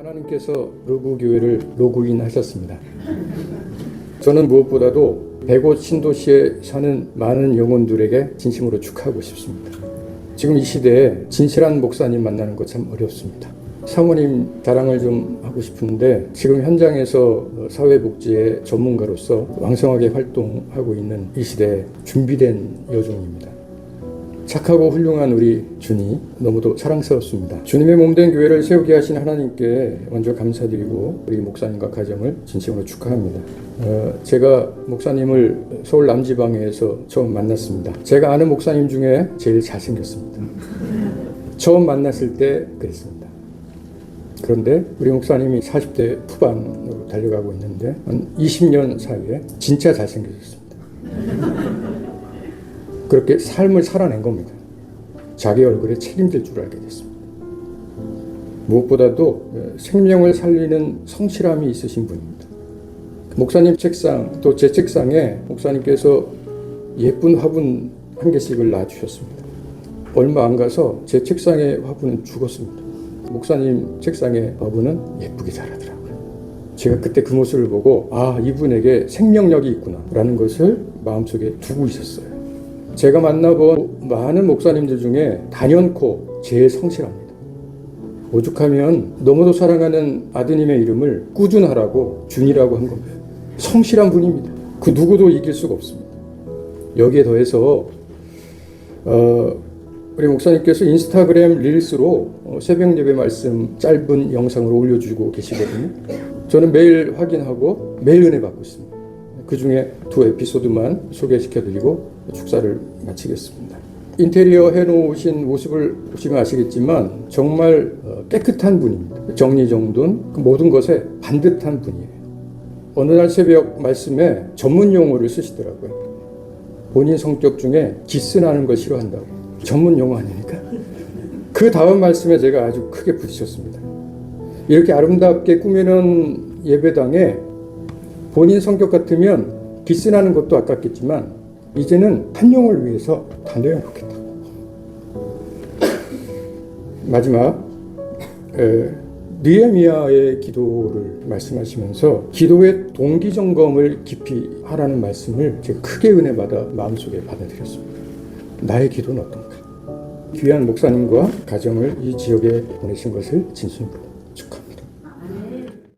하나님께서 로구 교회를 로그인 하셨습니다. 저는 무엇보다도 백옷 신도시에 사는 많은 영혼들에게 진심으로 축하하고 싶습니다. 지금 이 시대에 진실한 목사님 만나는 거 참 어렵습니다. 사모님 자랑을 좀 하고 싶은데 지금 현장에서 사회복지의 전문가로서 왕성하게 활동하고 있는 이 시대에 준비된 여종입니다. 착하고 훌륭한 우리 주님 너무도 사랑스럽습니다. 주님의 몸된 교회를 세우게 하신 하나님께 먼저 감사드리고 우리 목사님과 가정을 진심으로 축하합니다. 어, 제가 목사님을 서울 남지방에서 처음 만났습니다. 제가 아는 목사님 중에 제일 잘생겼습니다. 처음 만났을 때 그랬습니다. 그런데 우리 목사님이 40대 후반으로 달려가고 있는데 한 20년 사이에 진짜 잘생겨졌습니다. 그렇게 삶을 살아낸 겁니다. 자기 얼굴에 책임질 줄 알게 됐습니다. 무엇보다도 생명을 살리는 성실함이 있으신 분입니다. 목사님 책상 또 제 책상에 목사님께서 예쁜 화분 한 개씩을 놔주셨습니다. 얼마 안 가서 제 책상의 화분은 죽었습니다. 목사님 책상의 화분은 예쁘게 자라더라고요. 제가 그때 그 모습을 보고 아 이분에게 생명력이 있구나라는 것을 마음속에 두고 있었어요. 제가 만나본 많은 목사님들 중에 단연코 제일 성실합니다. 오죽하면 너무도 사랑하는 아드님의 이름을 꾸준하라고 준이라고 한 겁니다. 성실한 분입니다. 그 누구도 이길 수가 없습니다. 여기에 더해서 어, 우리 목사님께서 인스타그램 릴스로 어, 새벽 예배 말씀 짧은 영상을 올려주고 계시거든요. 저는 매일 확인하고 매일 은혜 받고 있습니다. 그 중에 두 에피소드만 소개시켜드리고 축사를 마치겠습니다. 인테리어 해놓으신 모습을 보시면 아시겠지만 정말 어, 깨끗한 분입니다. 정리정돈 그 모든 것에 반듯한 분이에요. 어느 날 새벽 말씀에 전문 용어를 쓰시더라고요. 본인 성격 중에 기스나는 걸 싫어한다고. 전문 용어 아닙니까? 그 다음 말씀에 제가 아주 크게 부딪혔습니다. 이렇게 아름답게 꾸미는 예배당에 본인 성격 같으면 기스나는 것도 아깝겠지만 이제는 한 영을 위해서 다 내어놓겠다. 마지막 에, 느헤미야의 기도를 말씀하시면서 기도의 동기 점검을 깊이 하라는 말씀을 제가 크게 은혜 받아 마음속에 받아들였습니다. 나의 기도는 어떤가? 귀한 목사님과 가정을 이 지역에 보내신 것을 진심으로